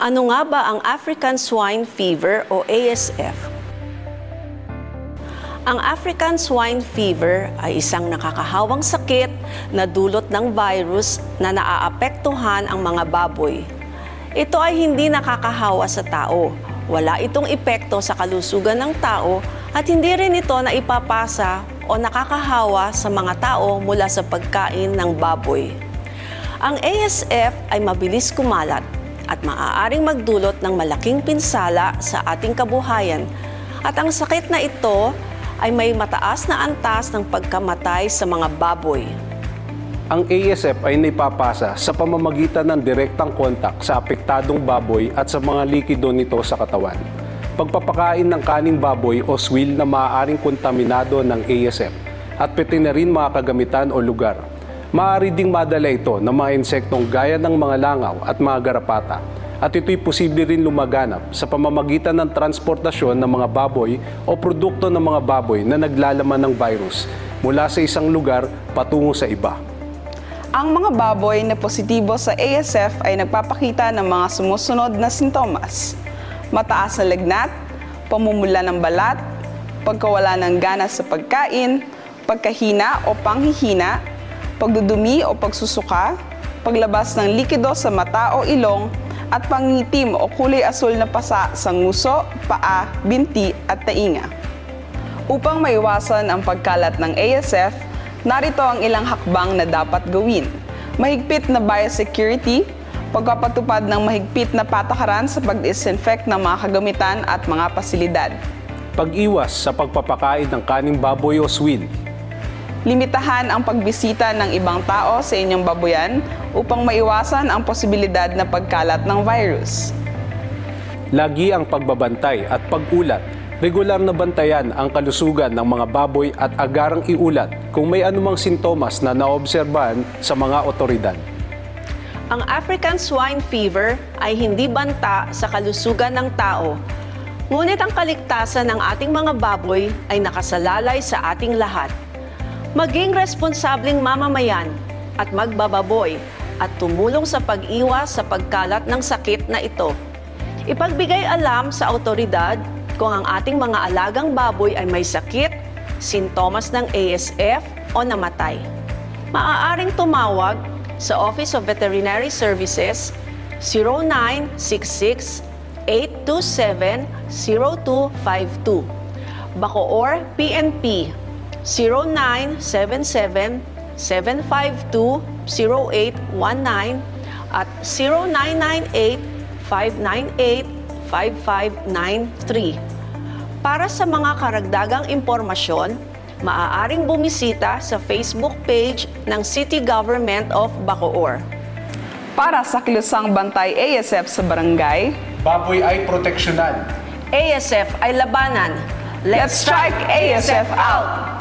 Ano nga ba ang African Swine Fever o ASF? Ang African Swine Fever ay isang nakakahawang sakit na dulot ng virus na naaapektuhan ang mga baboy. Ito ay hindi nakakahawa sa tao. Wala itong epekto sa kalusugan ng tao at hindi rin ito na ipapasa o nakakahawa sa mga tao mula sa pagkain ng baboy. Ang ASF ay mabilis kumalat at maaaring magdulot ng malaking pinsala sa ating kabuhayan. At ang sakit na ito ay may mataas na antas ng pagkamatay sa mga baboy. Ang ASF ay naipapasa sa pamamagitan ng direktang kontak sa apektadong baboy at sa mga likido nito sa katawan. Pagpapakain ng kaning baboy o swill na maaaring kontaminado ng ASF at pati na rin mga kagamitan o lugar. Maaari ding madala ito ng mga insektong gaya ng mga langaw at mga garapata at ito'y posible rin lumaganap sa pamamagitan ng transportasyon ng mga baboy o produkto ng mga baboy na naglalaman ng virus mula sa isang lugar patungo sa iba. Ang mga baboy na positibo sa ASF ay nagpapakita ng mga sumusunod na sintomas. Mataas na lagnat, pamumula ng balat, pagkawala ng gana sa pagkain, pagkahina o panghihina, pagdudumi o pagsusuka, paglabas ng likido sa mata o ilong, at pangitim o kulay asul na pasa sa nguso, paa, binti at tainga. Upang maiwasan ang pagkalat ng ASF, narito ang ilang hakbang na dapat gawin. Mahigpit na biosecurity, pagpapatupad ng mahigpit na patakaran sa pag-disinfect ng mga kagamitan at mga pasilidad. Pag-iwas sa pagpapakain ng kaning baboy o swill. Limitahan ang pagbisita ng ibang tao sa inyong baboyan upang maiwasan ang posibilidad na pagkalat ng virus. Lagi ang pagbabantay at pag-ulat. Regular na bantayan ang kalusugan ng mga baboy at agarang iulat kung may anumang sintomas na naobserbahan sa mga otoridad. Ang African Swine Fever ay hindi banta sa kalusugan ng tao. Ngunit ang kaligtasan ng ating mga baboy ay nakasalalay sa ating lahat. Maging responsableng mamamayan at magbababoy at tumulong sa pag-iwas sa pagkalat ng sakit na ito. Ipagbigay alam sa autoridad kung ang ating mga alagang baboy ay may sakit, sintomas ng ASF o namatay. Maaaring tumawag sa Office of Veterinary Services 0966 827-0252. Bacoor PNP 0977-752-0819 at 0998-598-5593. Para sa mga karagdagang impormasyon, maaaring bumisita sa Facebook page ng City Government of Bacoor. Para sa kilusang bantay ASF sa barangay, Baboy ay proteksyonan. ASF ay labanan. let's strike ASF out!